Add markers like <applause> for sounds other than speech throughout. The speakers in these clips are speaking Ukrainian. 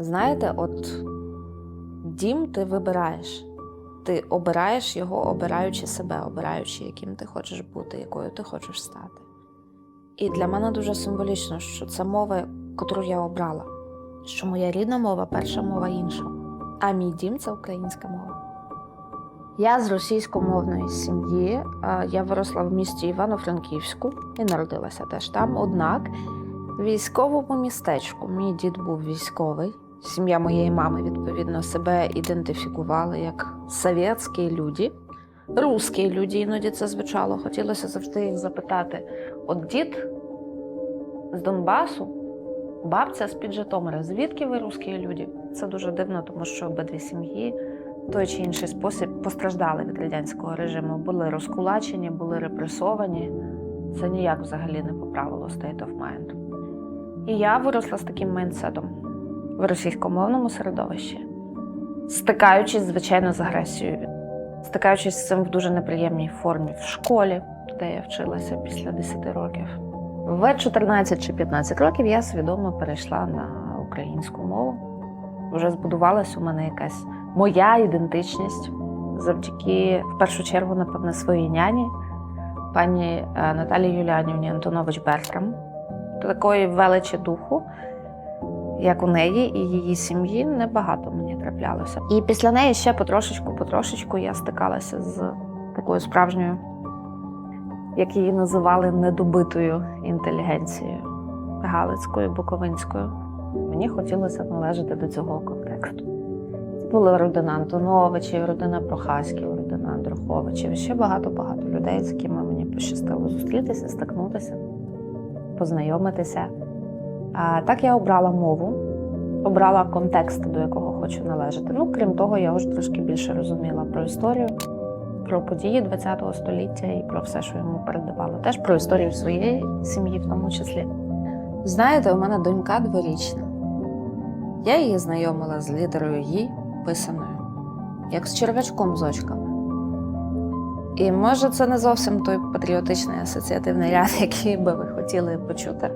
Знаєте, от дім ти вибираєш. Ти обираєш його, обираючи себе, обираючи, яким ти хочеш бути, якою ти хочеш стати. І для мене дуже символічно, що це мова, яку я обрала, що моя рідна мова перша мова інша, а мій дім це українська мова. Я з російськомовної сім'ї. Я виросла в місті Івано-Франківську і народилася теж там. Однак в військовому містечку мій дід був військовий. Сім'я моєї мами, відповідно, себе ідентифікували як совєтські люди, русські люди, іноді це звучало. Хотілося завжди їх запитати: от дід з Донбасу, бабця з під Житомира, звідки ви русські люди? Це дуже дивно, тому що обидві сім'ї в той чи інший спосіб постраждали від радянського режиму, були розкулачені, були репресовані. Це ніяк взагалі не поправило state of mind. І я виросла з таким майнсетом в російськомовному середовищі, стикаючись, звичайно, з агресією, стикаючись з цим в дуже неприємній формі в школі, де я вчилася після 10 років. В 14 чи 15 років я свідомо перейшла на українську мову. Вже збудувалась у мене якась моя ідентичність завдяки, в першу чергу, напевне, своїй няні, пані е, Наталії Юліанівні Антонович Бертрам. Такої величі духу, як у неї і її сім'ї, небагато мені траплялося. І після неї ще потрошечку-потрошечку я стикалася з такою справжньою, як її називали, недобитою інтелігенцією Галицькою, Буковинською. Мені хотілося належати до цього контексту. Це була родина Антоновичів, родина Прохаськів, родина Андруховичів, ще багато-багато людей, з якими мені пощастило зустрітися, стикнутися, познайомитися. Так я обрала мову, обрала контекст, до якого хочу належати. Ну, крім того, я вже трошки більше розуміла про історію, про події ХХ століття і про все, що йому передавало. Теж про історію своєї сім'ї, в тому числі. Знаєте, у мене донька дворічна. Я її знайомила з літерою «Ї» писаною, як з червячком з очками. І може це не зовсім той патріотичний асоціативний ряд, <laughs> який би ви хотіли почути.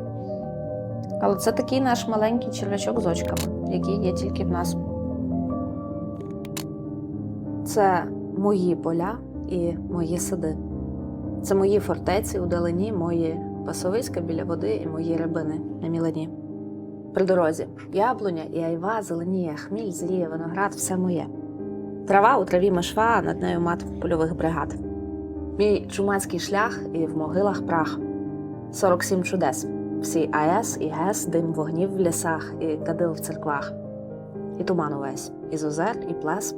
Але це такий наш маленький червячок з очками, який є тільки в нас. Це мої поля і мої сади. Це мої фортеці у далині, мої пасовиська біля води і мої рибини на мілині. При дорозі яблуня і айва, зеленіє, хміль, зріє, виноград все моє. Трава у траві мишва, а над нею мат польових бригад. Мій чумацький шлях і в могилах прах. 47 чудес. Всі АЕС і ГЕС, дим вогнів в лісах і кадил в церквах. І туман увесь, і зозер, і плес.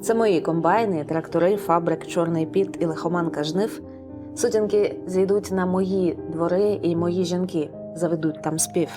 Це мої комбайни, трактори, фабрик, чорний піт і лихоманка жнив. Сутінки зійдуть на мої двори, і мої жінки заведуть там спів.